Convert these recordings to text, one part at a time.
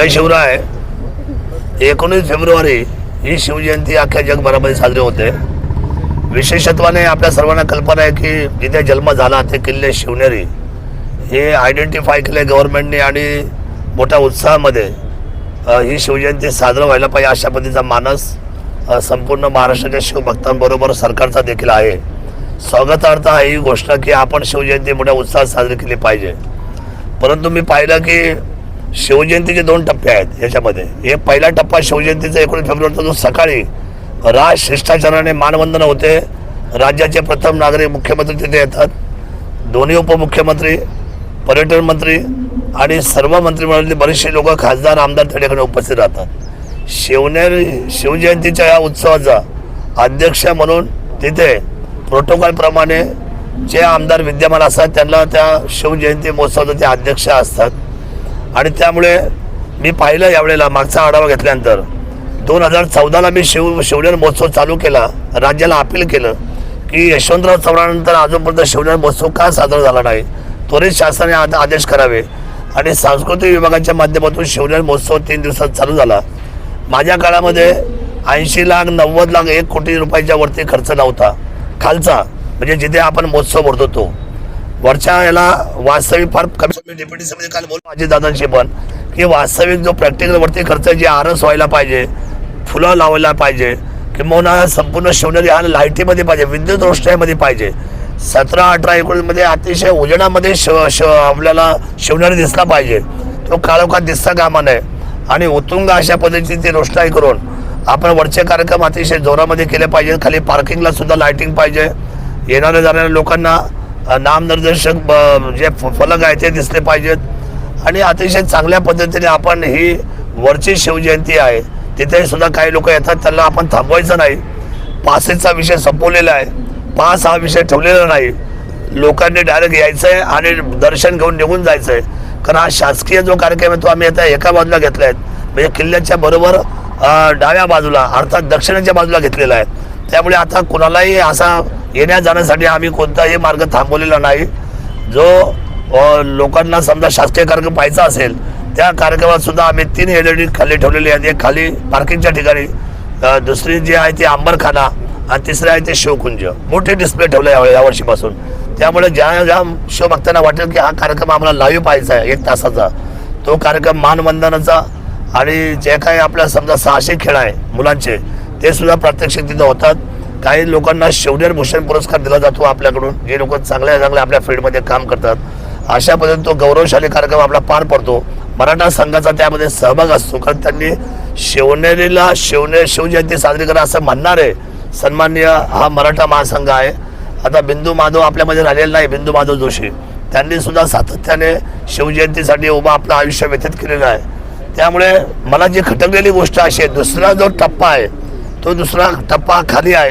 जय शिवराय. एकोणीस फेब्रुवारी ही शिवजयंती अख्ख्या जगभरामध्ये साजरी होते. विशेषत्वाने आपल्या सर्वांना कल्पना आहे की जिथे जन्म झाला ते किल्ले शिवनेरी. हे आयडेंटिफाय केले गव्हर्नमेंटने आणि मोठ्या उत्साहामध्ये ही शिवजयंती साजरं व्हायला पाहिजे अशा पद्धतीचा मानस संपूर्ण महाराष्ट्राच्या शिवभक्तांबरोबर सरकारचा देखील आहे. स्वागतार्थ आहे ही गोष्ट की आपण शिवजयंती मोठ्या उत्साहात साजरी केली पाहिजे. परंतु मी पाहिलं की शिवजयंतीचे दोन टप्पे आहेत याच्यामध्ये. हे पहिला टप्पा शिवजयंतीचा एकोणीस फेब्रुवारीचा जो सकाळी राज शिष्टाचाराने मानवंदन होते. राज्याचे प्रथम नागरिक मुख्यमंत्री तिथे येतात. दोन्ही उपमुख्यमंत्री पर्यटन मंत्री आणि सर्व मंत्रिमंडळातले बरेचसे लोक खासदार आमदार त्या ठिकाणी उपस्थित राहतात. शिवनेरी शिवजयंतीच्या या उत्सवाचा अध्यक्ष म्हणून तिथे प्रोटोकॉलप्रमाणे जे आमदार विद्यमान असतात त्यांना त्या शिवजयंती महोत्सवाचे ते अध्यक्ष असतात आणि त्यामुळे मी पाहिलं यावेळेला मागचा आढावा घेतल्यानंतर. दोन हजार चौदाला मी शिव शिवनेर महोत्सव चालू केला. राज्याला अपील केलं की यशवंतराव चव्हाणानंतर अजूनपर्यंत शिवनेर महोत्सव का साजरा झाला नाही? त्वरित शासनाने आद- आदेश करावे. आणि सांस्कृतिक विभागाच्या माध्यमातून शिवनेर महोत्सव तीन दिवसात चालू झाला. माझ्या काळामध्ये ऐंशी लाख नव्वद लाख एक कोटी रुपयाच्या वरती खर्च नव्हता. खालचा म्हणजे जिथे आपण महोत्सव भरतो तो. वरच्या याला वास्तविक फार कमी डेप्युटी समिती काल माझी दादांशी पण की वास्तविक जो प्रॅक्टिकल वरती खर्च आहे, जे आरस व्हायला पाहिजे फुलं लावायला पाहिजे किंवा संपूर्ण शिवनेरी हा लाईटीमध्ये पाहिजे विद्युत रोषणाईमध्ये पाहिजे. सतरा अठरा एकोणीसमध्ये अतिशय उजेडामध्ये शिव शिव आपल्याला शिवनेरी दिसला पाहिजे. तो काळोखात दिसता कामा नये. आणि उत्तुंग अशा पद्धतीची ती रोषणाई करून आपण वरचे कार्यक्रम अतिशय जोरामध्ये केले पाहिजे. खाली पार्किंगला सुद्धा लाईटिंग पाहिजे. येणाऱ्या जाणाऱ्या लोकांना नामनिर्देशक ब- जे फ- फलक आहे ते दिसले पाहिजेत. आणि अतिशय चांगल्या पद्धतीने आपण ही वरची शिवजयंती आहे. तिथे सुद्धा काही लोक येतात त्यांना आपण थांबवायचं नाही. पासेसचा विषय संपवलेला आहे. पास हा विषय ठेवलेला नाही. लोकांनी डायरेक्ट यायचं आहे आणि दर्शन घेऊन निघून जायचं आहे कारण हा शासकीय जो कार्यक्रम आहे तो आम्ही आता एका बाजूला घेतला आहे म्हणजे किल्ल्याच्या बरोबर डाव्या बाजूला अर्थात दक्षिणेच्या बाजूला घेतलेला आहे. त्यामुळे आता कुणालाही असा येण्या जाण्यासाठी आम्ही कोणताही मार्ग थांबवलेला नाही. जो लोकांना समजा शासकीय कार्यक्रम पाहायचा असेल त्या कार्यक्रमात सुद्धा आम्ही तीन एल ई डी खाली ठेवलेली आहेत. एक खाली पार्किंगच्या ठिकाणी दुसरी जी आहे ती अंबरखाना आणि तिसरी आहे ते शिवकुंज. मोठे डिस्प्ले ठेवले या यावर्षीपासून त्यामुळे ज्या ज्या शिवभक्तांना वाटेल की हा कार्यक्रम आम्हाला लाईव्ह पाहायचा आहे एक तासाचा तो कार्यक्रम मानवंदनाचा आणि जे काही आपल्या समजा सहाशे खेळ आहे मुलांचे ते सुद्धा प्रात्यक्षिक तिथं होतात. काही लोकांना शिवनेर भूषण पुरस्कार दिला जातो आपल्याकडून. जे लोक चांगल्या चांगल्या आपल्या फील्डमध्ये काम करतात. अशा पद्धतीने तो गौरवशाली कार्यक्रम आपला पार पडतो. मराठा संघाचा त्यामध्ये सहभाग असतो. कारण त्यांनी शिवनेरीला शिवने शिवजयंती साजरी करा असं म्हणणार आहे सन्माननीय हा मराठा महासंघ आहे. आता बिंदू माधव आपल्यामध्ये राहिलेला नाही बिंदू माधव जोशी. त्यांनी सुद्धा सातत्याने शिवजयंतीसाठी उभा आपलं आयुष्य व्यतीत केलेलं आहे. त्यामुळे मला जी खटकलेली गोष्ट अशी आहे दुसरा जो टप्पा आहे तो दुसरा टप्पा खाली आहे.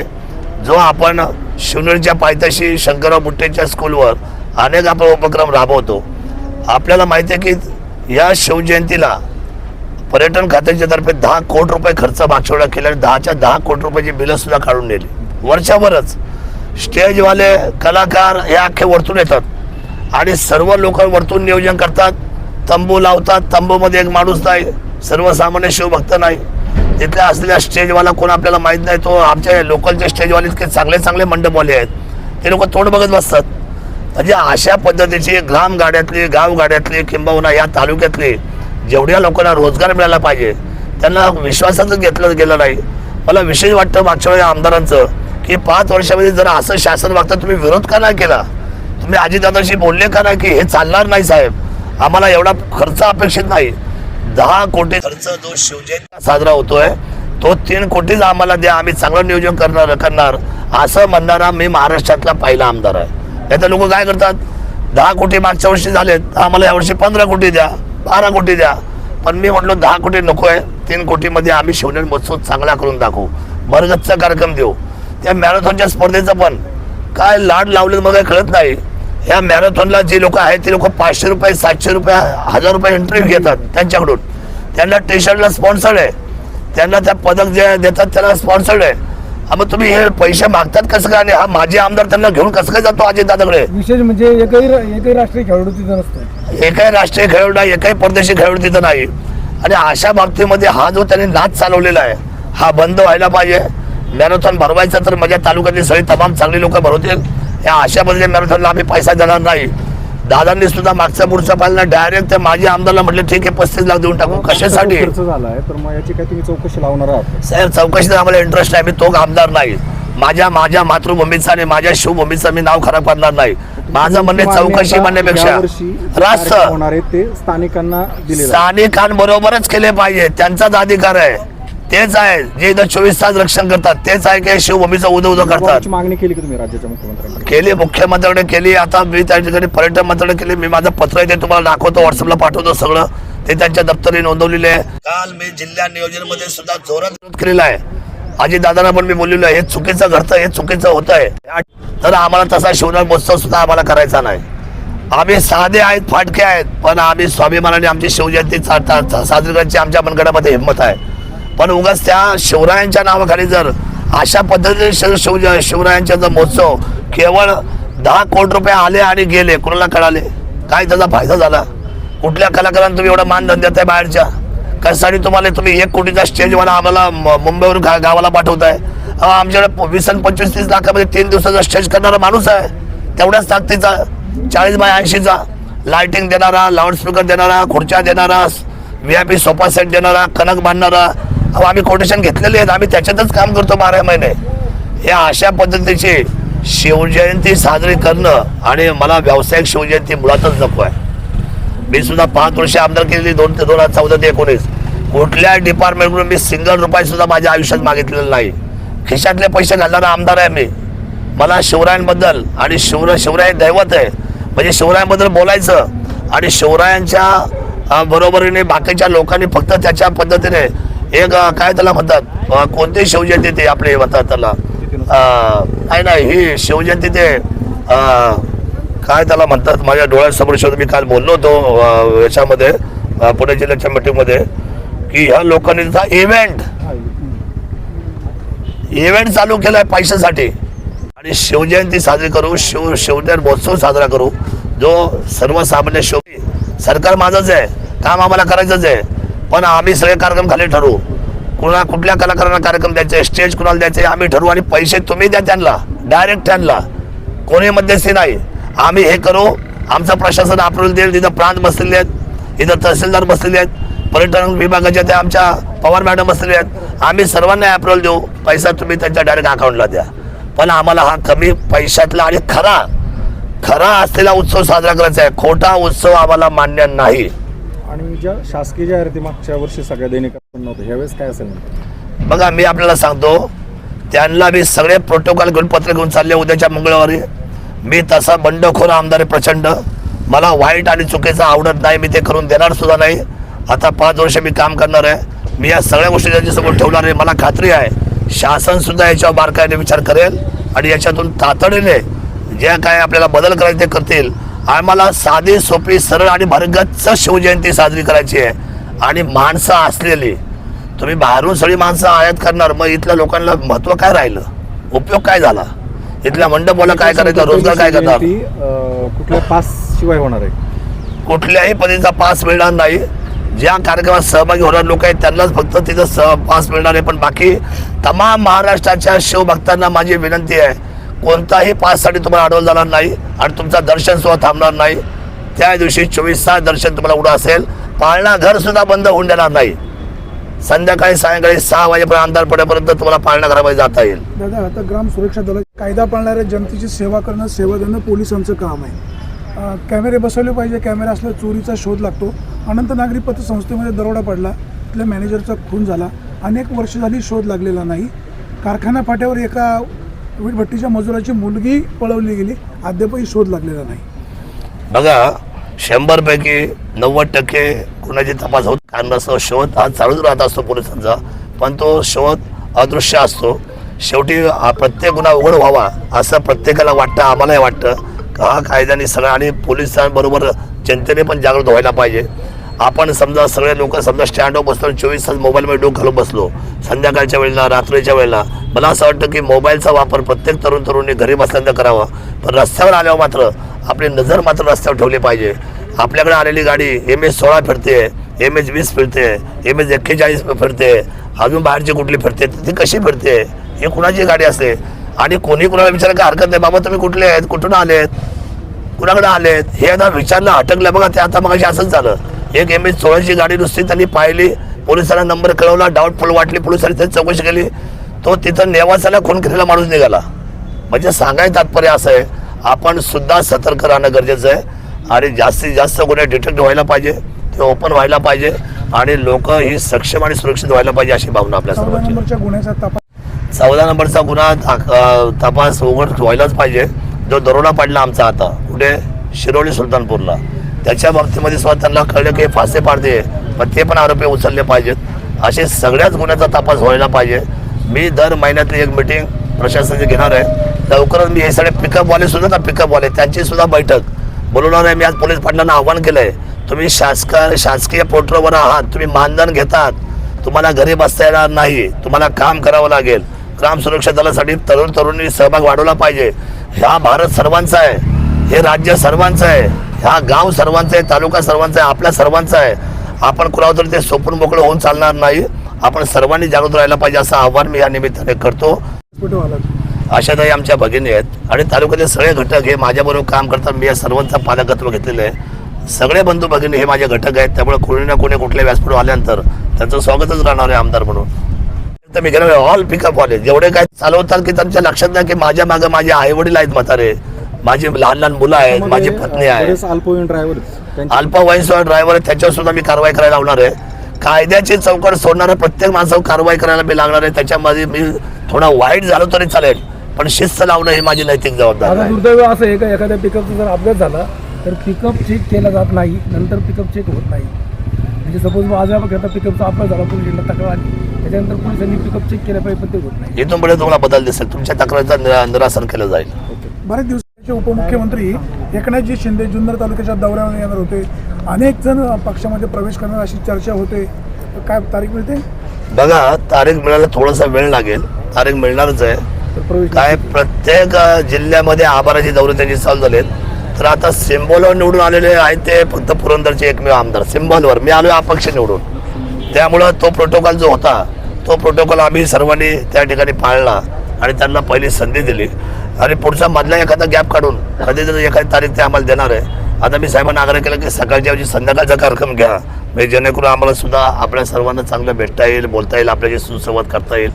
जो आपण शिवनेरीच्या पायथ्याशी शंकरराव बुट्टेच्या स्कूलवर अनेक आपण उपक्रम राबवतो. आपल्याला माहिती आहे की या शिवजयंतीला पर्यटन खात्याच्या तर्फे दहा कोटी रुपये खर्च मागच्या केला आणि दहाच्या दहा कोटी रुपयाची बिलंसुद्धा काढून नेली. वर्षाभरच स्टेजवाले कलाकार हे अख्खे वरतून येतात. आणि सर्व लोक वरतून नियोजन करतात. तंबू लावतात. तंबूमध्ये एक माणूस नाही. सर्वसामान्य शिवभक्त नाही. तिथल्या असलेल्या स्टेजवाला कोण आपल्याला माहीत नाही तो आमच्या लोकलचे स्टेजवाले इतके चांगले चांगले मंडपवाले आहेत. ते लोक तोंड बघत बसतात. म्हणजे अशा पद्धतीची ग्राम गाड्यातली गाव गाड्यातली किंबहुना या तालुक्यातली जेवढ्या लोकांना रोजगार मिळाला पाहिजे त्यांना विश्वासातच घेतलं गेलं नाही. मला विशेष वाटतं मागच्या वेळी आमदारांचं की पाच वर्षामध्ये जर असं शासन वागतं तुम्ही विरोध का नाही केला? तुम्ही आजीदादाशी बोलले का नाही की हे चालणार नाही साहेब? आम्हाला एवढा खर्च अपेक्षित नाही. दहा कोटी खर्च जो शिवजयंती साजरा होतोय तो तीन कोटीच आम्हाला द्या आम्ही चांगलं नियोजन करणार करणार. असं म्हणणारा मी महाराष्ट्रातला पहिला आमदार आहे. नाही तर लोक काय करतात? दहा कोटी मागच्या वर्षी झालेत आम्हाला यावर्षी पंधरा कोटी द्या बारा कोटी द्या. पण मी म्हटलो दहा कोटी नको आहे तीन कोटीमध्ये आम्ही शिवनेर महोत्सव चांगला करून दाखवू. भरगतचा कार्यक्रम देऊ. त्या मॅरेथॉनच्या स्पर्धेचं पण. काय लाड लावले मग काही कळत नाही. ह्या मॅरेथॉनला जे लोक आहेत ते लोक पाचशे रुपये सातशे रुपये हजार रुपये एंट्री घेतात त्यांच्याकडून. त्यांना टी शर्टला स्पॉन्सर्ड आहे. त्यांना त्या पदक जे देतात त्याला स्पॉन्सर्ड आहे. मग तुम्ही हे पैसे मागतात कसं काय? आणि हा माझे आमदार त्यांना घेऊन कसं काय जातो अजित दादाकडे? विशेष म्हणजे एकही एकही राष्ट्रीय खेळाडू तिथं नसतं एकही राष्ट्रीय खेळाडू नाही एकही परदेशी खेळाडू तिथं नाही. आणि अशा बाबतीमध्ये हा जो त्यांनी नाच चालवलेला आहे हा बंद व्हायला पाहिजे. मॅरेथॉन भरवायचं तर माझ्या तालुक्यातली सगळी तमाम चांगली लोक भरवतील. या अशा पद्धतीने मॅरेथॉनला आम्ही पैसा देणार नाही. दादांनी सुद्धा मागच्या पुढच्या पाहिलं डायरेक्ट त्या माझ्या आमदारला म्हटलं ठीक आहे पस्तीस लाख देऊन टाकू. कशासाठी? चौकशी लावणार आहात? साहेब चौकशीत आम्हाला इंटरेस्ट आहे मी तो आमदार नाही. माझ्या माझ्या मातृभूमीचा आणि माझ्या शिवभूमीचं मी नाव खराब करणार नाही. माझं म्हणणे चौकशी म्हणण्यापेक्षा रास्त. कार्यक्रम होणार आहे ते स्थानिकांना. स्थानिकांबरोबरच केले पाहिजे. त्यांचाच अधिकार आहे. तेच आहे. जे इथं चोवीस तास रक्षण करतात तेच आहे की शिवभूमीचं उदं उदं करतात. मागणी केली की तुम्ही राज्याच्या मुख्यमंत्र्यांकडे केली मुख्यमंत्र्याकडे केली. आता मी त्या ठिकाणी पर्यटन मंत्र्याकडे केली. मी माझं पत्र आहे ते तुम्हाला दाखवतो व्हॉट्सअपला पाठवतो सगळं. ते त्यांच्या दप्तरी नोंदवलेले आहे. काल मी जिल्हा नियोजनमध्ये सुद्धा जोरात विरोध केलेला आहे. अजित दादांना पण मी बोललेलो आहे हे चुकीचं घडतं हे चुकीचं होत आहे तर आम्हाला तसा शिवराज महोत्सव सुद्धा आम्हाला करायचा नाही. आम्ही साधे आहेत फाटके आहेत पण आम्ही स्वाभिमानाने आमची शिवजयंती साजरी करायची आमच्या मनगडामध्ये हिंमत आहे. पण उगाच त्या शिवरायांच्या नावाखाली जर अशा पद्धतीने शिव शिवरायांचा जर महोत्सव केवळ दहा कोटी रुपये आले आणि गेले कुणाला कळाले? काय त्याचा फायदा झाला? कुठल्या कलाकारांना तुम्ही एवढा मानधन देताय बाहेरच्या? कशासाठी तुम्हाला तुम्ही एक कोटीचा स्टेजवाला आम्हाला मुंबईवरून गा- गावाला पाठवताय? आमच्याकडे वीस आणि पंचवीस तीस लाखामध्ये तीन दिवसाचा स्टेज करणारा माणूस आहे. तेवढ्याच ताकदीचा चाळीस बाय ऐंशीचा. लायटिंग देणारा लाऊडस्पीकर देणारा खुर्च्या देणारा V I P sofa set देणारा कणक बांधणारा अहो आम्ही कोटेशन घेतलेले आहेत. आम्ही त्याच्यातच काम करतो बारा महिने. या अशा पद्धतीची शिवजयंती साजरी करणं आणि मला व्यावसायिक शिवजयंती मुळातच नको आहे. मी सुद्धा पाच वर्ष आमदार केलेली दोन ते दोन हजार चौदा ते एकोणीस. कुठल्या डिपार्टमेंटकडून मी सिंगल रुपये सुद्धा माझ्या आयुष्यात मागितलेलं नाही. खिशातले पैसे घालणारा आमदार आहे मी. मला शिवरायांबद्दल आणि शिवरा शिवराय दैवत आहे. म्हणजे शिवरायांबद्दल बोलायचं आणि शिवरायांच्या बरोबरीने बाकीच्या लोकांनी फक्त त्याच्या पद्धतीने एक काय त्याला म्हणतात? कोणते कोणती शिवजयंती ते आपले म्हणतात त्याला? नाही नाही ही शिवजयंती ते काय त्याला म्हणतात? माझ्या डोळ्यासमोर शोध मी काल बोललो होतो याच्यामध्ये पुणे जिल्ह्याच्या मीटिंगमध्ये की ह्या लोकांनी इव्हेंट इव्हेंट चालू केलाय पैशासाठी. आणि शिवजयंती साजरी करू शिव शिवजयंती महोत्सव साजरा करू. जो सर्वसामान्य शिव सरकार माझंच आहे. काम आम्हाला करायचंच आहे. पण आम्ही सगळे कार्यक्रम खाली ठरवू. कुणा कुठल्या कलाकारांना कार्यक्रम द्यायचे स्टेज कुणाला द्यायचे आम्ही ठरवू आणि पैसे तुम्ही द्या त्यांना. डायरेक्ट त्यांना. कोणी मध्यस्थी नाही. आम्ही हे करू. आमचं प्रशासन आपल्याला देईल. तिथं प्रांत बसलेले आहेत. इथं तहसीलदार बसलेले आहेत. पर्यटन विभागाच्या त्या आमच्या पवार मॅडम बसलेले आहेत. आम्ही सर्वांना अप्रूव्हल देऊ. पैसा तुम्ही त्यांच्या डायरेक्ट अकाउंटला द्या. पण आम्हाला हा कमी पैशातला आणि खरा खरा असलेला उत्सव साजरा करायचा आहे. खोटा उत्सव आम्हाला मान्य नाही. आणि ज्या शासकीय जाहिराती मागच्या वर्षी सगळ्या दैनिक नव्हतं. काय असेल बघा मी आपल्याला सांगतो त्यांना मी सगळे प्रोटोकॉल घेऊन पत्र घेऊन चालले उद्याच्या मंगळवारी. मी तसा बंडखोर आमदार आहे प्रचंड. मला वाईट आणि चुकीचं आवडत नाही मी ते करून देणार सुद्धा नाही. आता पाच वर्ष मी काम करणार आहे. मी या सगळ्या गोष्टी त्यांच्यासमोर ठेवणार आहे. मला खात्री आहे शासन सुद्धा याच्यावर बारकाईने विचार करेल आणि याच्यातून तातडीने जे काय आपल्याला बदल करायचे ते करतील. आम्हाला साधी सोपी सरळ आणि भरगच्च शिवजयंती साजरी करायची आहे. आणि माणसं असलेली तुम्ही बाहेरून सगळी माणसं आयात करणार मग इथल्या लोकांना महत्त्व काय राहिलं? उपयोग काय झाला? इथल्या मंडपाला काय करायचं? रोजगार काय करणार कुठल्या पास शिवाय होणार आहे? कुठल्याही पद्धतीचा पास मिळणार नाही. ज्या कार्यक्रमात सहभागी होणार लोक आहेत त्यांनाच फक्त तिथं सह पास मिळणार आहे. पण बाकी तमाम महाराष्ट्राच्या शिवभक्तांना माझी विनंती आहे कोणताही पाससाठी तुम्हाला अडवल जाणार नाही आणि तुमचा दर्शन सुद्धा थांबणार नाही. त्या दिवशी चोवीस तास दर्शन तुम्हाला उडं असेल. पाळणा घरसुद्धा बंद होऊन देणार नाही. संध्याकाळी सायंकाळी सहा वाजेपर्यंत अंधार पडेपर्यंत तुम्हाला पाळणा घरामध्ये जाता येईल. दादा आता ग्राम सुरक्षा दल कायदा पाळणाऱ्या जनतेची सेवा करणं सेवा देणं पोलिसांचं काम आहे. कॅमेरे बसवले पाहिजे कॅमेरा असल्या चोरीचा शोध लागतो. अनंत नागरी पतसंस्थेमध्ये दरोडा पडला तिथल्या मॅनेजरचा खून झाला. अनेक वर्ष झाली शोध लागलेला नाही. कारखाना फाट्यावर एका वीटभट्टीच्या मजुराची मुलगी पळवली गेली. अद्यापही शोध लागलेला नाही. बघा शंभर पैकी नव्वद टक्के कुणाची तपास होत. कारण नसतो शोध हा चालूच राहत असतो पोलिसांचा. पण तो शोध अदृश्य असतो. शेवटी हा प्रत्येक गुन्हा उघड व्हावा असं प्रत्येकाला वाटतं आम्हालाही वाटतं. का हा कायद्याने सगळं आणि पोलिसांबरोबर जनतेने पण जागृत व्हायला पाहिजे. आपण समजा सगळे लोक समजा स्टँडवर बसलो चोवीस तास मोबाईलमध्ये डोक घालून बसलो. संध्याकाळच्या वेळेला रात्रीच्या वेळेला. मला असं वाटतं की मोबाईलचा वापर प्रत्येक तरुण तरुणी घरी बसल्यानंतर करावा. पण रस्त्यावर आल्यावर मात्र आपली नजर मात्र रस्त्यावर ठेवली पाहिजे. आपल्याकडे आलेली गाडी एम एस सोळा फिरते एम एच वीस फिरते एम एच एक्केचाळीस फिरते अजून बाहेरची कुठली फिरते ती कशी फिरते? ही कुणाची गाडी असते? आणि कोणी कुणाला विचार काय हरकत नाही बाबा तुम्ही कुठले आहेत? कुठून आलेत? कुणाकडे आलेत? हे आता विचारलं अटकलं. बघा ते आता मग असंच झालं. एक एम एच सोळाची गाडी नुसती त्यांनी पाहिली. पोलिसांना नंबर कळवला. डाऊटफुल वाटली. पोलिसांनी त्याची चौकशी केली. तो तिथं नेवासाला खून केलेला माणूस निघाला. म्हणजे सांगायचं तात्पर्य असं आहे आपण सुद्धा सतर्क राहणं गरजेचं आहे आणि जास्तीत जास्त गुन्हे डिटेक्ट व्हायला पाहिजे ते ओपन व्हायला पाहिजे आणि लोक ही सक्षम आणि सुरक्षित व्हायला पाहिजे अशी भावना आपल्या सर्वांची. चौदा नंबरचा गुन्हा तपास उघड व्हायलाच पाहिजे. जो दरोडा पडला आमचा आता कुठे? शिरोली सुलतानपूरला. त्याच्या बाबतीमध्ये सुद्धा त्यांना कळलं की फासे पाडते पण ते पण आरोपी उचलले पाहिजेत. असे सगळ्याच गुन्ह्याचा तपास व्हायला पाहिजे. मी दर महिन्यातली एक मिटिंग प्रशासनाची घेणार आहे. लवकरच मी हे सगळे पिकअपवाले सुद्धा ना पिकअपवाले त्यांची सुद्धा बैठक. बोलवणार आहे मी आज पोलीस पाटलांना आव्हान केलं आहे तुम्ही शासका शासकीय पोर्टलवर आहात. तुम्ही मानधन घेतात. तुम्हाला घरी बसता येणार नाही. तुम्हाला काम करावं लागेल. ग्राम सुरक्षा दलासाठी तरुण तरुणी सहभाग वाढवला पाहिजे. हा भारत सर्वांचा आहे. हे राज्य सर्वांचं आहे. हा गाव सर्वांचा आहे तालुका सर्वांचा आहे आपल्या सर्वांचा आहे. आपण कुणावर तरी ते सोपून मोकळं होऊन चालणार नाही. आपण सर्वांनी जागृत राहायला पाहिजे असं आव्हान मी या निमित्ताने करतो. कुठं काही आशाताई आमच्या भगिनी आहेत. आणि तालुक्यातील सगळे घटक हे माझ्याबरोबर काम करतात. मी या सर्वांचा पालकत्व घेतलेलं आहे. सगळे बंधू भगिनी हे माझे घटक आहेत. त्यामुळे कोणी ना कोणी कुठल्या व्यासपीठ आल्यानंतर त्यांचं स्वागतच राहणार आहे आमदार म्हणून. तर मी गेलो ऑल पिकअप वाले. जेवढे काय चालवतात की त्यांच्या लक्षात नाही की माझ्या मागे माझे आई वडील आहेत म्हातारे. माझी लहान लहान मुलं आहेत माझी पत्नी आहे. अल्पवयीन ड्रायव्हर अल्पवयीन ड्रायव्हर आहे त्याच्यावर सुद्धा मी कारवाई करायला लावणार आहे. कायद्याची चौकट सोडणाऱ्या प्रत्येक माणसावर कारवाई करायला मी लागणार आहे. त्याच्यामध्ये मी थोडा वाईट झालो तरी चालेल पण शिस्त लावणं ही माझी नैतिक जबाबदारी आहे. दुर्दैव असं आहे का? एखाद्या पिकअपचा जर अपघात झाला तर पिकअप चेक केला जात नाही नंतर पिकअप चेक होत नाही. म्हणजे सपोज एखादा पिकअपचा अपघात झाला पोलिसांना तक्रार आली. त्याच्यानंतर पोलिसांनी पिकअप चेक केलं पाहिजे पण ते होत नाही. इथून पुढे तुम्हाला बदल दिसेल. तुमच्या तक्रारीचं निरा- निरासन केलं जाईल. बरेच दिवसाचे उपमुख्यमंत्री एकनाथजी शिंदे जुन्नर तालुक्याच्या दौऱ्यावर येणार होते. अनेक जण पक्षामध्ये प्रवेश करणार अशी चर्चा होते. काय तारीख मिळते? बघा तारीख मिळायला थोडासा वेळ लागेल. तारीख मिळणारच आहे. काय प्रत्येक जिल्ह्यामध्ये आभाराचे दौरे त्यांचे चालू झालेत. तर आता सिम्बॉलवर निवडून आलेले आहेत ते फक्त पुरंदरचे एकमेव आमदार. सिम्बॉलवर मी आलो अपक्ष निवडून. त्यामुळं तो प्रोटोकॉल जो होता तो प्रोटोकॉल आम्ही सर्वांनी त्या ठिकाणी पाळला आणि त्यांना पहिली संधी दिली. आणि पुढचा मधला एखादा गॅप काढून कधीतरी एखादी तारीख ते आम्हाला देणार आहे. आता मी साहेबांना आग्रह केला की सकाळच्या ऐवजी संध्याकाळचा कार्यक्रम घ्या. म्हणजे जेणेकरून आम्हाला सुद्धा आपल्या सर्वांना चांगलं भेटता येईल बोलता येईल आपल्याशी सुसंवाद करता येईल.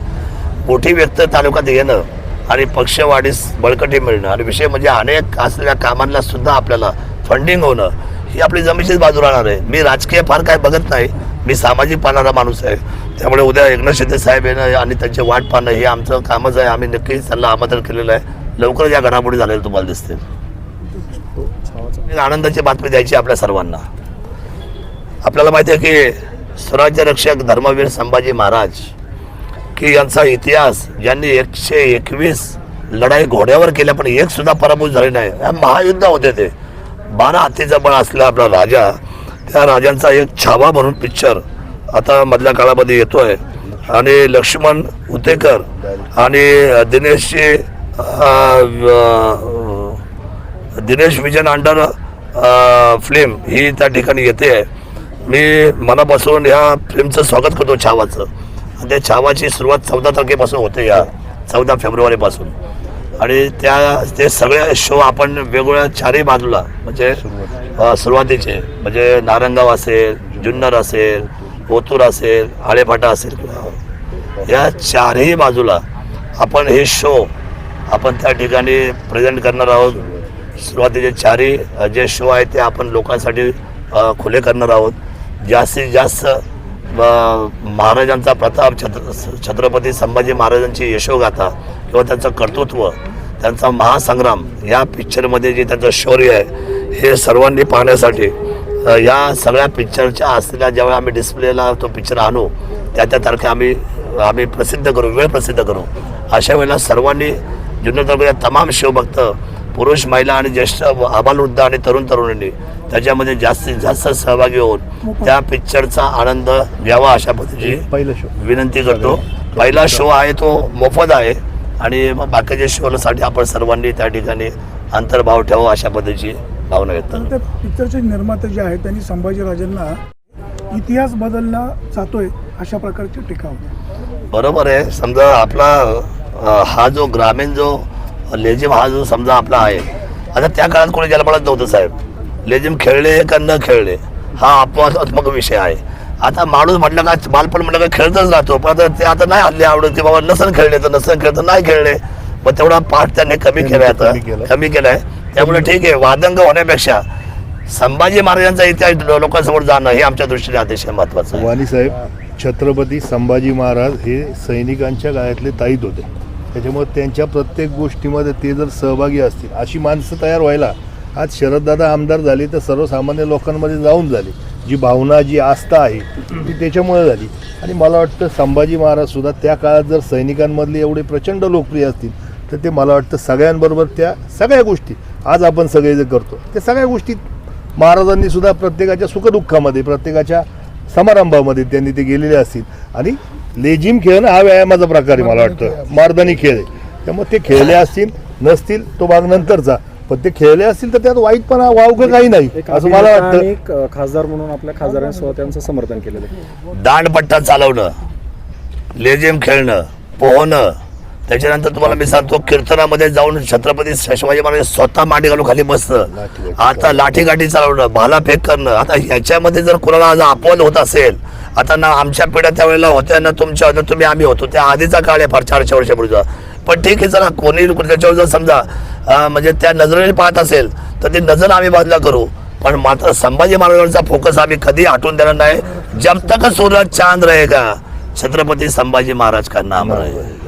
मोठी व्यक्त तालुक्यात येणं आणि पक्षवाढीस बळकटी मिळणं आणि विषय म्हणजे अनेक असलेल्या कामांना सुद्धा आपल्याला फंडिंग होणं ही आपली जमिनीचीच बाजू राहणार आहे. मी राजकीय फार काय बघत नाही. मी सामाजिक पाहणारा माणूस आहे. त्यामुळे उद्या एकनाथ शिंदे साहेब येणं आणि त्यांची वाट पाहणं हे आमचं कामच आहे. आम्ही नक्कीच त्यांना आमंत्रण केलेलं आहे. लवकरच या घडामोडी झालेल्या तुम्हाला दिसतील आनंदाची बातमी द्यायची आपल्या सर्वांना. आपल्याला माहिती आहे की स्वराज्य रक्षक धर्मवीर संभाजी महाराज की यांचा इतिहास ज्यांनी एकशे एकवीस लढाई घोड्यावर केल्या पण एक सुद्धा पराभूत झाली नाही. या महायुद्ध होते ते. बारा हातीचा बळ असलेला आपला राजा त्या राजांचा एक छावा म्हणून पिक्चर आता मधल्या काळामध्ये येतोय. आणि लक्ष्मण उतेकर आणि दिनेशची दिनेश विजन अंडर फिल्म ही त्या ठिकाणी येते. आहे मी मनापासून ह्या फिल्मचं स्वागत करतो छावाचं. आणि त्या छावाची सुरुवात चौदा तारखेपासून होते या चौदा फेब्रुवारीपासून. आणि त्या ते सगळे शो आपण वेगवेगळ्या चारही बाजूला म्हणजे सुरुवातीचे म्हणजे नारंगाव असेल जुन्नर असेल ओतूर असेल आळेफाटा असेल या चारही बाजूला आपण हे शो आपण त्या ठिकाणी प्रेझेंट करणार आहोत. सुरुवातीचे चारही जे शो आहेत ते आपण लोकांसाठी खुले करणार आहोत. जास्तीत जास्त महाराजांचा प्रताप छत्र छत्रपती संभाजी महाराजांची यशोगाथा किंवा त्यांचं कर्तृत्व त्यांचा महासंग्राम या पिक्चरमध्ये जे त्यांचं शौर्य आहे हे सर्वांनी पाहण्यासाठी या सगळ्या पिक्चरच्या असलेल्या ज्यावेळी आम्ही डिस्प्लेला तो पिक्चर आणू त्या त्या तारखे आम्ही आम्ही प्रसिद्ध करू वेळ प्रसिद्ध करू. अशा वेळेला सर्वांनी जुन्नर तालुक्यात तमाम शिवभक्त पुरुष महिला आणि ज्येष्ठ आबालवृद्ध आणि तरुण तरुणींनी त्याच्यामध्ये जास्तीत जास्त सहभागी होऊन त्या पिक्चरचा आनंद घ्यावा अशा पद्धतीची विनंती करतो. पहिला शो आहे तो मोफत आहे आणि मग बाकीच्या शोसाठी आपण सर्वांनी त्या ठिकाणी अंतर्भाव ठेवा अशा पद्धतीची भावना व्यक्त त्या पिक्चरचे निर्माते जे आहेत त्यांनी संभाजीराजांना इतिहास बदलला जातोय अशा प्रकारची टीका होती बरोबर आहे. समजा आपला हा जो ग्रामीण जो लेझिम हा जो समजा आपला आहे आता त्या काळात कोणी जन्मालाच नव्हतं साहेब लेझिम खेळले का न खेळले हा अपवादात्मक विषय आहे. आता माणूस म्हटलं का बालपण म्हटलं का खेळतच राहतो पण आता ते आता नाही हल्ली आवडत की बाबा नसन खेळले तर नसन खेळलं तर नाही खेळले. मग तेवढा पाठ त्यांनी कमी केलाय आता कमी केलं. केलाय. त्यामुळे ठीक आहे वादंग होण्यापेक्षा संभाजी महाराजांचा इतिहास लोकांसमोर जाणं हे आमच्या दृष्टीने अतिशय महत्वाचं आहे. वाणी साहेब छत्रपती संभाजी महाराज हे सैनिकांच्या गाळ्यातले ताईत होते. त्याच्यामुळे त्यांच्या प्रत्येक गोष्टीमध्ये ते जर सहभागी असतील अशी माणसं तयार व्हायला आज शरददादा आमदार झाले तर सर्वसामान्य लोकांमध्ये जाऊन झाले. जी भावना जी आस्था आहे ती त्याच्यामुळे झाली. आणि मला वाटतं संभाजी महाराजसुद्धा त्या काळात जर सैनिकांमधले एवढे प्रचंड लोकप्रिय असतील तर ते मला वाटतं सगळ्यांबरोबर त्या सगळ्या गोष्टी आज आपण सगळे जे करतो. त्या सगळ्या गोष्टी महाराजांनी सुद्धा प्रत्येकाच्या सुखदुःखामध्ये प्रत्येकाच्या समारंभामध्ये त्यांनी ते गेलेले असतील. आणि लेझिम खेळणं हा व्यायामाचा प्रकार आहे मला वाटतं. मारदानी खेळ आहे. त्यामुळे ते खेळले असतील नसतील तो भाग नंतरचा. पण ते खेळले असतील तर त्यात वाईटपणा वावगं काही नाही असं मला वाटतं. एक खासदार म्हणून आपल्या खासदारांसह त्यांचं समर्थन केलेलं आहे. दांडपट्टा चालवणं लेझिम खेळणं पोहणं त्याच्यानंतर तुम्हाला मी सांगतो कीर्तनामध्ये जाऊन छत्रपती शिवाजी महाराज स्वतः मांडी घालून खाली बसणं आता लाठीगाठी चालवणं भाला फेक करणं आता ह्याच्यामध्ये जर कुणाला आज अपवाद होत असेल आता ना आमच्या पिढ्या त्यावेळेला होत्या ना तुमच्या होत्या तुम्ही आम्ही होतो. त्या आधीचा काळ आहे फार चारशे वर्षापूर्वीचा. पण ठीक आहे चला कोणी त्याच्यावर जर समजा म्हणजे त्या नजरेने पाहत असेल तर ती नजर आम्ही बाजूला करू. पण मात्र संभाजी महाराजांचा फोकस आम्ही कधी हटवून देणार नाही. जब तक सूरज चांद रहेगा छत्रपती संभाजी महाराज का नाम रहेगा.